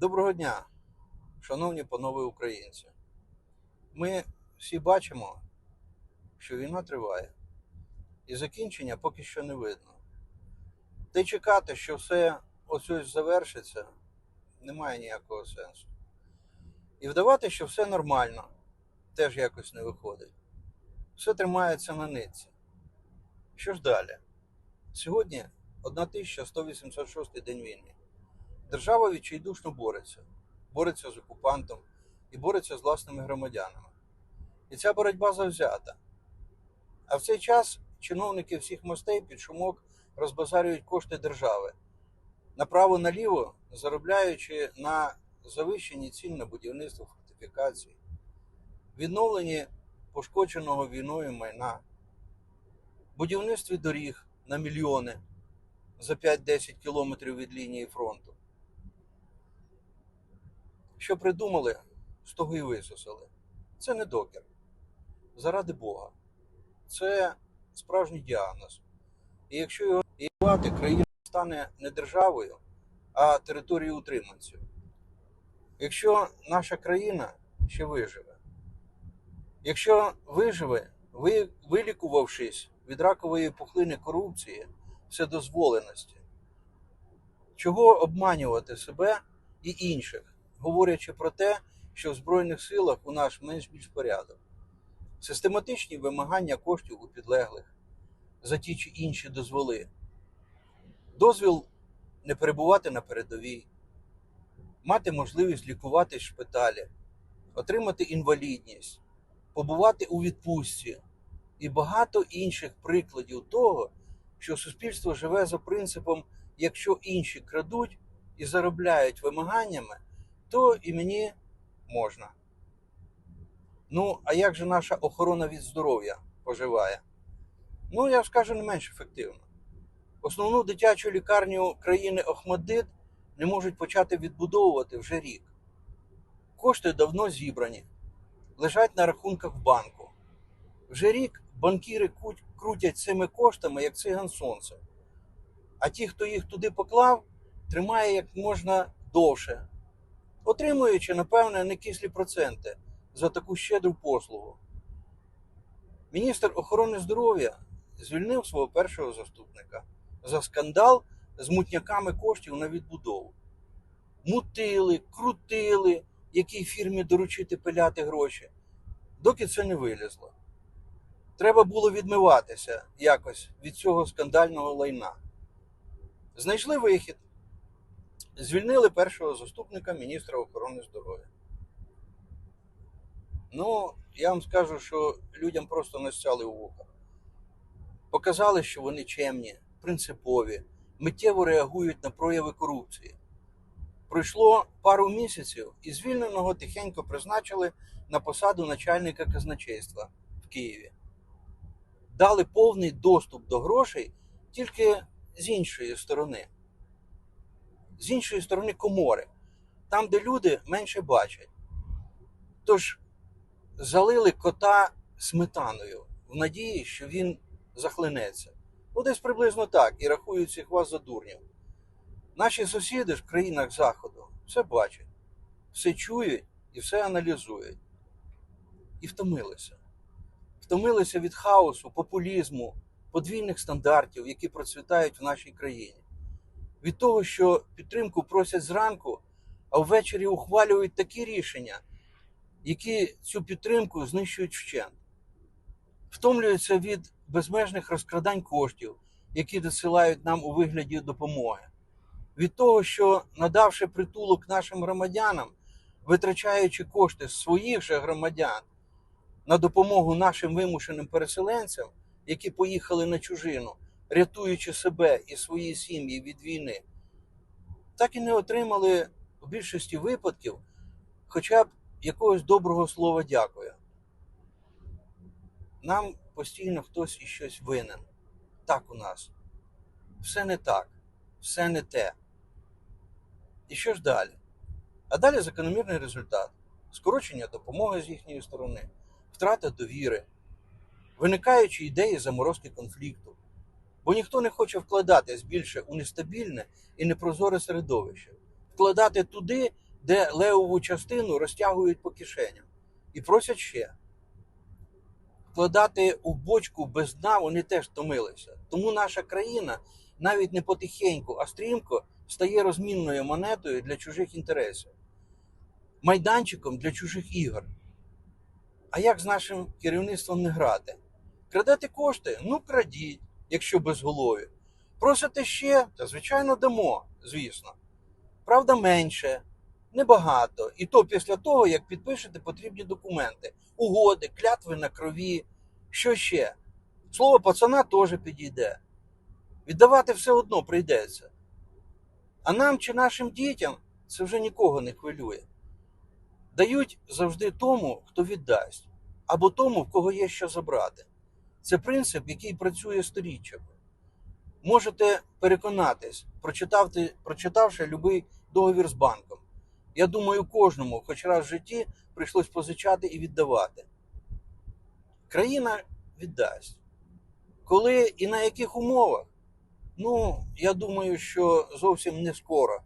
Доброго дня, шановні панове українці. Ми всі бачимо, що війна триває, і закінчення поки що не видно. Та й чекати, що все ось ось завершиться, немає ніякого сенсу. І вдавати, що все нормально, теж якось не виходить. Все тримається на нитці. Що ж далі? Сьогодні 1186 день війни. Держава відчайдушно бореться, бореться з окупантом і бореться з власними громадянами. І ця боротьба завзята. А в цей час чиновники всіх мостей під шумок розбазарюють кошти держави, направо-наліво заробляючи на завищенні цін на будівництво фортифікацій, відновленні пошкодженого війною майна, будівництві доріг на мільйони за 5-10 кілометрів від лінії фронту. Що придумали, з того і висосали. Це не докер. Заради Бога. Це справжній діагноз. І якщо його ігнорувати, країна стане не державою, а територією утриманців. Якщо наша країна ще виживе, якщо виживе, ви, вилікувавшись від ракової пухлини корупції, вседозволеності, чого обманювати себе і інших, говорячи про те, що в Збройних силах у нас менш більш порядок, систематичні вимагання коштів у підлеглих за ті чи інші дозволи, дозвіл не перебувати на передовій, мати можливість лікуватись в шпиталі, отримати інвалідність, побувати у відпустці і багато інших прикладів того, що суспільство живе за принципом, якщо інші крадуть і заробляють вимаганнями, то і мені можна. Ну, а як же наша охорона від здоров'я поживає? Ну, я скажу не менш ефективно. Основну дитячу лікарню країни Охмадит не можуть почати відбудовувати вже рік. Кошти давно зібрані, лежать на рахунках банку. Вже рік банкіри крутять цими коштами, як циган сонце. А ті, хто їх туди поклав, тримає як можна довше, отримуючи, напевне, некислі проценти за таку щедру послугу. Міністр охорони здоров'я звільнив свого першого заступника за скандал з мутняками коштів на відбудову. Мутили, крутили, якій фірмі доручити пиляти гроші, доки це не вилізло. Треба було відмиватися якось від цього скандального лайна. Знайшли вихід, звільнили першого заступника міністра охорони здоров'я. Ну, я вам скажу, що людям просто настяли у вуха. Показали, що вони чемні, принципові, миттєво реагують на прояви корупції. Пройшло пару місяців і звільненого тихенько призначили на посаду начальника казначейства в Києві. Дали повний доступ до грошей тільки з іншої сторони. З іншої сторони комори, там, де люди менше бачать. Тож залили кота сметаною в надії, що він захлинеться. Ну, десь приблизно так, і рахують всіх вас за дурнів. Наші сусіди ж в країнах Заходу все бачать, все чують і все аналізують. І втомилися. Втомилися від хаосу, популізму, подвійних стандартів, які процвітають в нашій країні. Від того, що підтримку просять зранку, а ввечері ухвалюють такі рішення, які цю підтримку знищують вщент. Втомлюються від безмежних розкрадань коштів, які досилають нам у вигляді допомоги. Від того, що надавши притулок нашим громадянам, витрачаючи кошти своїх же громадян на допомогу нашим вимушеним переселенцям, які поїхали на чужину, рятуючи себе і свої сім'ї від війни, так і не отримали в більшості випадків хоча б якогось доброго слова дякую. Нам постійно хтось і щось винен. Так у нас. Все не так, все не те. І що ж далі? А далі закономірний результат: скорочення допомоги з їхньої сторони, втрата довіри, виникаючі ідеї заморозки конфлікту. Бо ніхто не хоче вкладатись більше у нестабільне і непрозоре середовище, вкладати туди, де левову частину розтягують по кишеням і просять ще. Вкладати у бочку без дна вони теж втомилися. Тому наша країна навіть не потихеньку, а стрімко стає розмінною монетою для чужих інтересів, майданчиком для чужих ігор. А як з нашим керівництвом не грати? Крадете кошти? Ну крадіть, якщо безголові. Просите ще, та звичайно дамо, звісно. Правда, менше, небагато. І то після того, як підпишете потрібні документи, угоди, клятви на крові. Що ще? Слово пацана теж підійде. Віддавати все одно прийдеться. А нам чи нашим дітям це вже нікого не хвилює. Дають завжди тому, хто віддасть, або тому, в кого є що забрати. Це принцип, який працює сторіччями. Можете переконатись, прочитавши, будь-який договір з банком. Я думаю, кожному, хоч раз в житті, прийшлось позичати і віддавати. Країна віддасть. Коли і на яких умовах? Ну, я думаю, що зовсім не скоро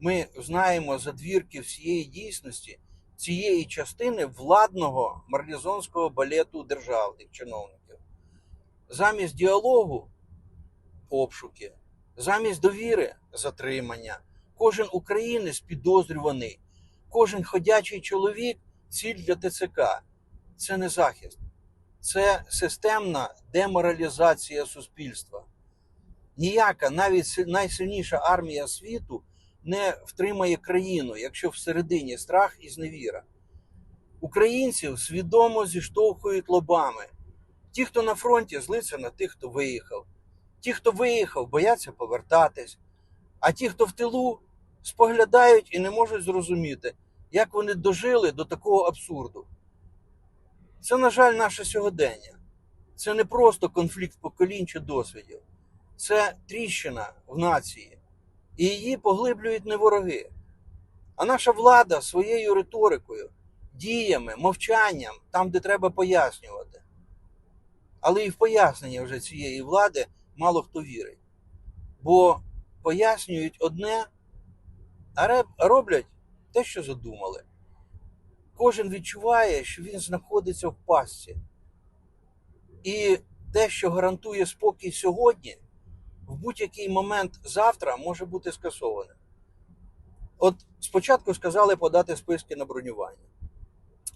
ми знаємо задвірки всієї дійсності цієї частини владного марлізонського балету державних чиновників. Замість діалогу обшуки, замість довіри затримання. Кожен українець підозрюваний, кожен ходячий чоловік ціль для ТЦК. Це не захист, це системна деморалізація суспільства. Ніяка, навіть найсильніша армія світу не втримає країну, якщо всередині страх і зневіра. Українців свідомо зіштовхують лобами. Ті, хто на фронті, злиться на тих, хто виїхав. Ті, хто виїхав, бояться повертатись. А ті, хто в тилу, споглядають і не можуть зрозуміти, як вони дожили до такого абсурду. Це, на жаль, наше сьогодення. Це не просто конфлікт поколінь чи досвідів. Це тріщина в нації. І її поглиблюють не вороги. А наша влада своєю риторикою, діями, мовчанням, там, де треба пояснювати. Але і в пояснення вже цієї влади мало хто вірить. Бо пояснюють одне, а роблять те, що задумали. Кожен відчуває, що він знаходиться в пастці. І те, що гарантує спокій сьогодні, в будь-який момент завтра може бути скасоване. От спочатку сказали подати списки на бронювання,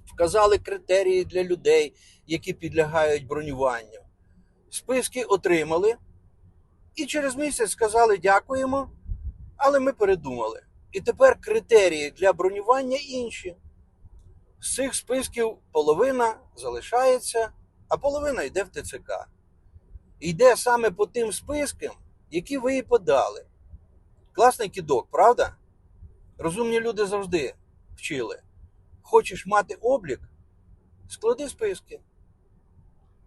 вказали критерії для людей, які підлягають бронюванню. Списки отримали, і через місяць сказали дякуємо, але ми передумали. І тепер критерії для бронювання інші. З цих списків половина залишається, а половина йде в ТЦК. Йде саме по тим спискам, які ви і подали. Класний кідок, правда? Розумні люди завжди вчили. Хочеш мати облік? Склади списки.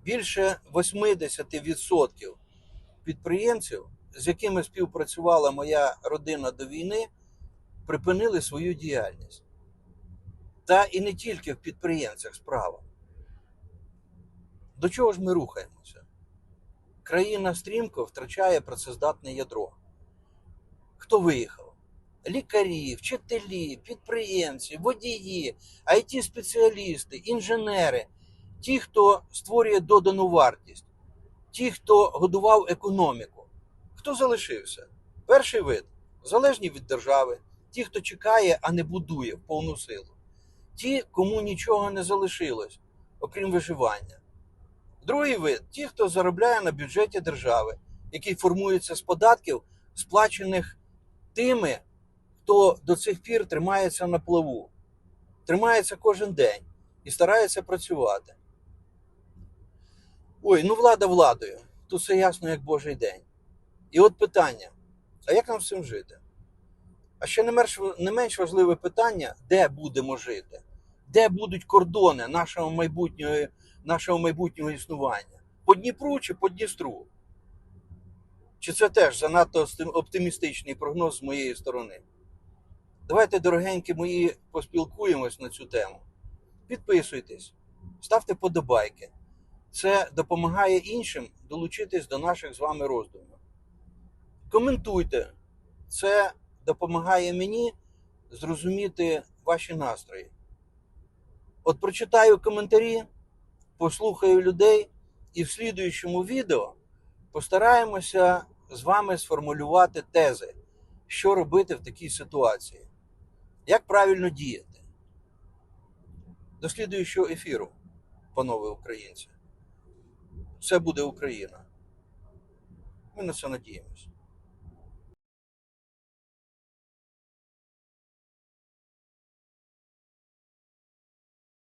Більше 80% підприємців, з якими співпрацювала моя родина до війни, припинили свою діяльність. Та і не тільки в підприємцях справа. До чого ж ми рухаємося? Країна стрімко втрачає працездатне ядро. Хто виїхав? Лікарі, вчителі, підприємці, водії, it спеціалісти інженери, ті, хто створює додану вартість, ті, хто годував економіку. Хто залишився? Перший вид залежні від держави, ті, хто чекає, а не будує в повну силу. Ті, кому нічого не залишилось, окрім виживання. Другий вид ті, хто заробляє на бюджеті держави, який формується з податків, сплачених тими, хто до цих пір тримається на плаву, тримається кожен день і старається працювати. Ой, ну влада владою. Тут все ясно, як Божий день. І от питання: а як нам з цим жити? А ще не менш, важливе питання, де будемо жити, де будуть кордони нашого майбутнього, нашого майбутнього існування? По Дніпру чи по Дністру? Чи це теж занадто оптимістичний прогноз з моєї сторони? Давайте, дорогенькі мої, поспілкуємось на цю тему. Підписуйтесь, ставте подобайки. Це допомагає іншим долучитись до наших з вами роздумів. Коментуйте. Це допомагає мені зрозуміти ваші настрої. От прочитаю коментарі, послухаю людей, і в слідуючому відео постараємося з вами сформулювати тези, що робити в такій ситуації, як правильно діяти. До слідуючого ефіру, панове українці. Все буде Україна. Ми на це надіємося.